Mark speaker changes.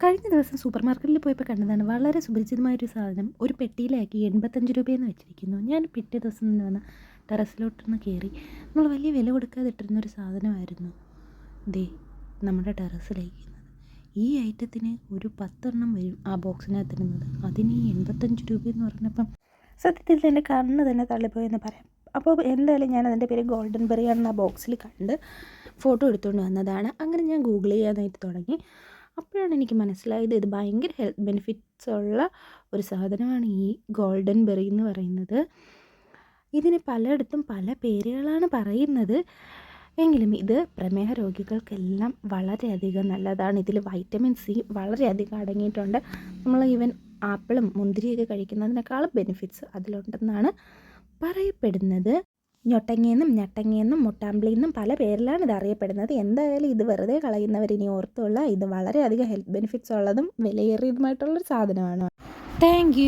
Speaker 1: കഴിഞ്ഞ ദിവസം സൂപ്പർ മാർക്കറ്റിൽ പോയപ്പോൾ കണ്ടതാണ് വളരെ സുപരിചിതമായൊരു സാധനം. ഒരു പെട്ടിയിലാക്കി എൺപത്തഞ്ച് രൂപയെന്ന് വെച്ചിരിക്കുന്നു. ഞാൻ പിറ്റേ ദിവസം തന്നെ വന്ന് ടെറസിലോട്ടൊന്ന് കയറി. നമ്മൾ വലിയ വില കൊടുക്കാതെ ഇട്ടിരുന്ന ഒരു സാധനമായിരുന്നു. ദേ നമ്മുടെ ടെറസിലേക്കുന്നത് ഈ ഐറ്റത്തിന് ഒരു പത്തെണ്ണം വരും ആ ബോക്സിനകത്തിരുന്നത്. അതിന് ഈ എൺപത്തഞ്ച് എന്ന് പറഞ്ഞപ്പം സത്യത്തിൽ എന്റെ കണ്ണ് തന്നെ തള്ളിപ്പോയെന്ന് പറയാം. അപ്പോൾ എന്തായാലും ഞാൻ അതിന്റെ പേര് ഗോൾഡൻ ബെറി ആണെന്ന് ആ ബോക്സിൽ കണ്ട് ഫോട്ടോ എടുത്തുകൊണ്ട് വന്നതാണ്. അങ്ങനെ ഞാൻ ഗൂഗിൾ ചെയ്യാനായിട്ട് തുടങ്ങി. അപ്പോഴാണ് എനിക്ക് മനസ്സിലായത് ഇത് ഭയങ്കര ഹെൽത്ത് ബെനിഫിറ്റ്സ് ഉള്ള ഒരു സാധനമാണ് ഈ ഗോൾഡൻ ബെറി എന്ന് പറയുന്നത്. ഇതിന് പലയിടത്തും പല പേരുകളാണ് പറയുന്നത്. എങ്കിലും ഇത് പ്രമേഹ രോഗികൾക്കെല്ലാം വളരെയധികം നല്ലതാണ്. ഇതിൽ വൈറ്റമിൻ സി വളരെയധികം അടങ്ങിയിട്ടുണ്ട്. നമ്മൾ ഈവൻ ആപ്പിളും മുന്തിരിയൊക്കെ കഴിക്കുന്നതിനേക്കാളും ബെനിഫിറ്റ്സ് അതിലുണ്ടെന്നാണ് പറയപ്പെടുന്നത്. ഞൊട്ടങ്ങയെന്നും ഞട്ടങ്ങയെന്നും മുട്ടാമ്പിളിയെന്നും പല പേരിലാണ് ഇത് അറിയപ്പെടുന്നത് എന്തായാലും ഇത് വെറുതെ കളയുന്നവർ ഇനി ഓർത്തുള്ള ഇത് വളരെയധികം ഹെൽത്ത് ബെനിഫിറ്റ്സ് ഉള്ളതും വിലയേറിയതുമായിട്ടുള്ളൊരു സാധനമാണ്. താങ്ക്